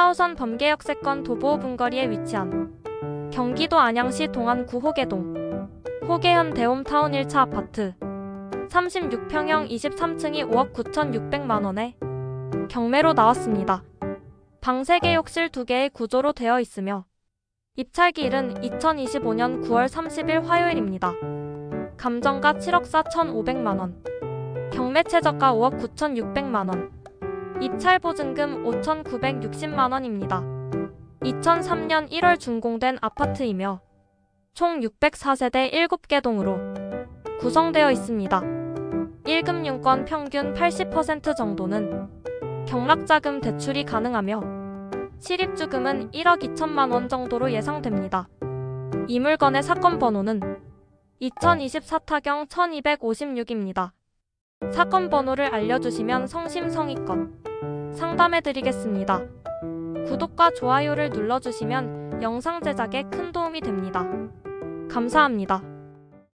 4호선 범계역세권 도보 분거리에 위치한 경기도 안양시 동안 구 호계동. 호계현 대홈타운 1차 아파트. 36평형 23층이 5억 9,600만 원에 경매로 나왔습니다. 방 3개 욕실 2개의 구조로 되어 있으며 입찰기일은 2025년 9월 30일 화요일입니다. 감정가 7억 4,500만 원. 경매 최저가 5억 9,600만 원 입찰 보증금 5,960만 원입니다. 2003년 1월 준공된 아파트이며 총 604세대 7개 동으로 구성되어 있습니다. 1금융권 평균 80% 정도는 경락자금 대출이 가능하며 실입주금은 1억 2천만 원 정도로 예상됩니다. 이 물건의 사건 번호는 2024 타경 1256입니다. 사건 번호를 알려주시면 성심성의껏 상담해드리겠습니다. 구독과 좋아요를 눌러주시면 영상 제작에 큰 도움이 됩니다. 감사합니다.